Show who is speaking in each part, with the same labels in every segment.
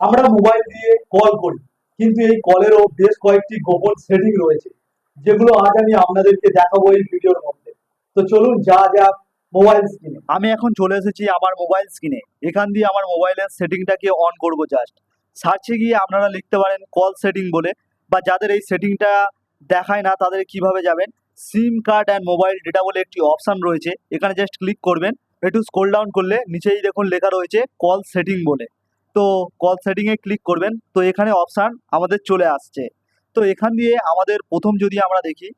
Speaker 1: আমরা মোবাইল দিয়ে কল করি, কিন্তু এই কলেরও বেশ কয়েকটি গোপন সেটিং রয়েছে, যেগুলো আজ আমি আপনাদেরকে দেখাবো এই ভিডিওর মধ্যে। তো চলুন, যা যা মোবাইল স্ক্রিনে
Speaker 2: আমি এখন চলে এসেছি আমার মোবাইল স্ক্রিনে এখান দিয়ে আমার মোবাইলের সেটিংটাকে অন করব জাস্ট সার্চে গিয়ে আপনারা লিখতে পারেন কল সেটিং বলে, বা যাদের এই সেটিংটা দেখায় না, তাদের কীভাবে যাবেন? SIM card and mobile data বলে একটি অপশান রয়েছে। এখানে জাস্ট ক্লিক করবেন। একটু স্ক্রোল ডাউন করলে নিচেই দেখুন লেখা রয়েছে কল সেটিং বলে। তো কল সেটিংয়ে ক্লিক করবেন। তো এখানে অপশান আমাদের চলে আসছে। তো এখান দিয়ে আমাদের প্রথম যদি আমরা দেখি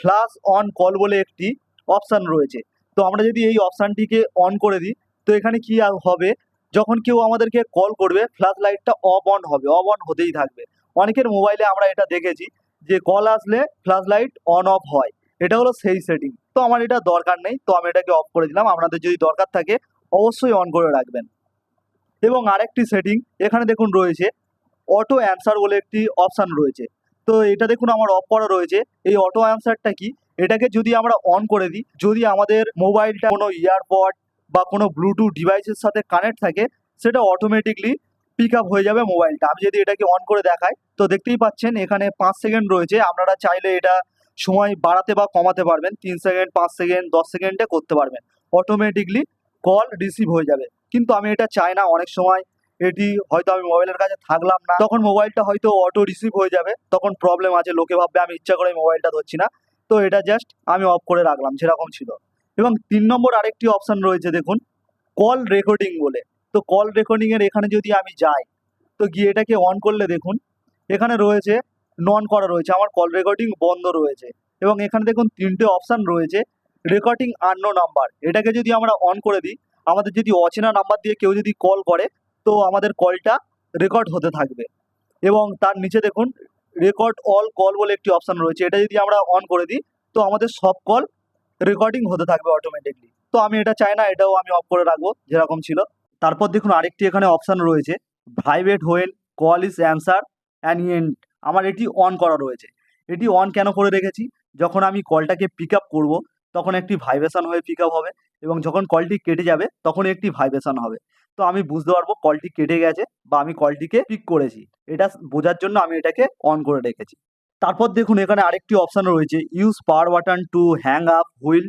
Speaker 2: ফ্লাশ অন কল বলে একটি অপশান রয়েছে। তো আমরা যদি এই অপশানটিকে অন করে দিই, তো এখানে কি হবে? যখন কেউ আমাদেরকে কল করবে ফ্ল্যাশ লাইটটা অফ অন হবে। অফ অন হতেই থাকবে। অনেকের মোবাইলে আমরা এটা দেখেছি যে কল আসলে ফ্ল্যাশ লাইট অন অফ হয়। এটা হলো সেই সেটিং তো আমার এটা দরকার নেই, তো আমি এটাকে অফ করে দিলাম। আপনাদের যদি দরকার থাকে, অবশ্যই অন করে রাখবেন। এবং আরেকটি সেটিং এখানে দেখুন রয়েছে অটো অ্যান্সার বলে একটি অপশান রয়েছে। তো এটা দেখুন আমার অফ করা রয়েছে। এই অটো অ্যান্সারটা কি? এটাকে যদি আমরা অন করে দিই, যদি আমাদের মোবাইলটা কোনো ইয়ারপড বা কোনো ব্লুটুথ ডিভাইসের সাথে কানেক্ট থাকে, সেটা অটোমেটিকলি পিক আপ হয়ে যাবে মোবাইলটা আমি যদি এটাকে অন করে দেখাই, তো দেখতেই পাচ্ছেন এখানে পাঁচ সেকেন্ড রয়েছে। আপনারা চাইলে এটা সময় বাড়াতে বা কমাতে পারবেন। তিন সেকেন্ড পাঁচ সেকেন্ড দশ সেকেন্ডে করতে পারবেন। অটোমেটিকলি কল রিসিভ হয়ে যাবে। কিন্তু আমি এটা চাই না। অনেক সময় এটি হয়তো আমি মোবাইলের কাছে থাকলাম না। তখন মোবাইলটা হয়তো অটো রিসিভ হয়ে যাবে। তখন প্রবলেম আছে, লোকে ভাববে আমি ইচ্ছা করে মোবাইলটা ধরছি না। তো এটা জাস্ট আমি অফ করে রাখলাম যেরকম ছিল। এবং তিন নম্বর আরেকটি অপশান রয়েছে, দেখুন কল রেকর্ডিং বলে। তো কল রেকর্ডিংয়ের এখানে যদি আমি যাই, তো গিয়ে এটাকে অন করলে দেখুন, এখানে রয়েছে নন করা রয়েছে। আমার কল রেকর্ডিং বন্ধ রয়েছে। এবং এখানে দেখুন, তিনটে অপশান রয়েছে রেকর্ডিং আন্ন নাম্বার এটাকে যদি আমরা অন করে দিই আমাদের যদি অচেনা নাম্বার দিয়ে কেউ যদি কল করে, তো আমাদের কলটা রেকর্ড হতে থাকবে। এবং তার নিচে দেখুন রেকর্ড অল কল বলে একটি অপশান রয়েছে। এটা যদি আমরা অন করে দিই, তো আমাদের সব কল রেকর্ডিং হতে থাকবে অটোমেটিকলি তো আমি এটা চাই না, এটাও আমি অফ করে রাখব, যেরকম ছিল। তারপর দেখুন, আরেকটি এখানে অপশান রয়েছে। Vibrate when call is answer and আমার এটি অন করা রয়েছে। এটি অন কেন করে রেখেছি? যখন আমি কলটাকে পিক আপ করব তখন একটি ভাইব্রেশন হয়ে পিক হবে এবং যখন কলটি কেটে যাবে তখন একটি ভাইব্রেশন হবে। তো আমি বুঝতে পারব কলটি কেটে গেছে বা আমি কলটিকে পিক করেছি। এটা বোঝার জন্য আমি এটাকে অন করে রেখেছি। তারপর দেখুন এখানে আরেকটি অপশান রয়েছে use power button to hang up while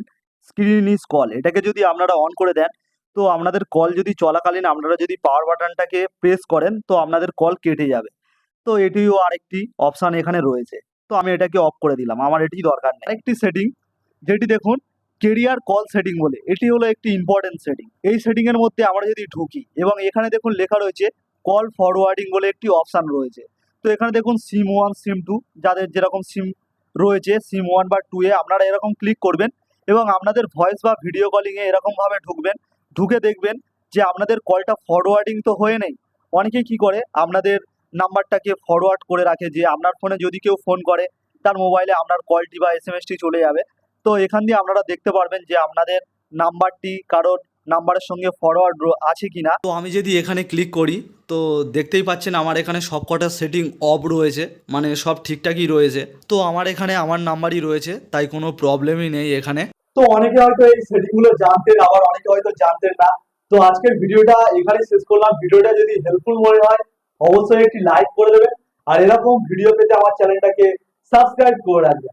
Speaker 2: screen is call এটাকে যদি আপনারা অন করে দেন, তো আপনাদের কল যদি চলাকালীন আপনারা যদি পাওয়ার বাটনটাকে প্রেস করেন, তো আপনাদের কল কেটে যাবে। তো এটিও আরেকটি অপশান এখানে রয়েছে। তো আমি এটাকে অফ করে দিলাম। আমার এটি দরকার নেই। আরেকটি সেটিং যেটি দেখুন কেরিয়ার কল সেটিং বলে, এটি হলো একটি ইম্পর্টেন্ট সেটিং এই সেটিং এর মধ্যে আমরা যদি ঢুকি এবং এখানে দেখুন লেখা রয়েছে কল ফরওয়ার্ডিং বলে একটি অপশান রয়েছে। তো এখানে দেখুন সিম ওয়ান সিম টু যাদের যেরকম সিম রয়েছে সিম ওয়ান বা টু এ আপনারা এরকম ক্লিক করবেন এবং আপনাদের ভয়েস বা ভিডিও কলিংয়ে এরকমভাবে ঢুকবেন, ঢুকে দেখবেন যে আপনাদের কলটা ফরওয়ার্ডিং তো হয়ে নেই। অনেকে কি করে, আপনাদের নাম্বারটাকে ফরওয়ার্ড করে রাখে যে আপনার ফোনে যদি কেউ ফোন করে, তার মোবাইলে আপনার কলটি বা এস চলে যাবে। তো এখান দিয়ে আপনারা দেখতে পারবেন যে আপনাদের নাম্বারটি কারোর নাম্বারের সঙ্গে ফরওয়ার্ড আছে কি না তো আমি যদি এখানে ক্লিক করি তো দেখতেই পাচ্ছেন আমার এখানে সবকটা সেটিং অফ রয়েছে মানে সব ঠিকঠাকই রয়েছে। তো আমার এখানে আমার নাম্বারই রয়েছে তাই কোনো প্রবলেমই নেই এখানে।
Speaker 1: তো অনেকে হয়তো এই সেটিংগুলো জানতেন আবার অনেকে হয়তো জানতেন না। তো আজকের ভিডিওটা এখানে শেষ করলাম। ভিডিওটা যদি হেল্পফুল মনে হয় অবশ্যই একটি লাইক করে দেবেন। আর এরকম ভিডিও পেতে আমার চ্যানেলটাকে সাবস্ক্রাইব করে রাখবেন।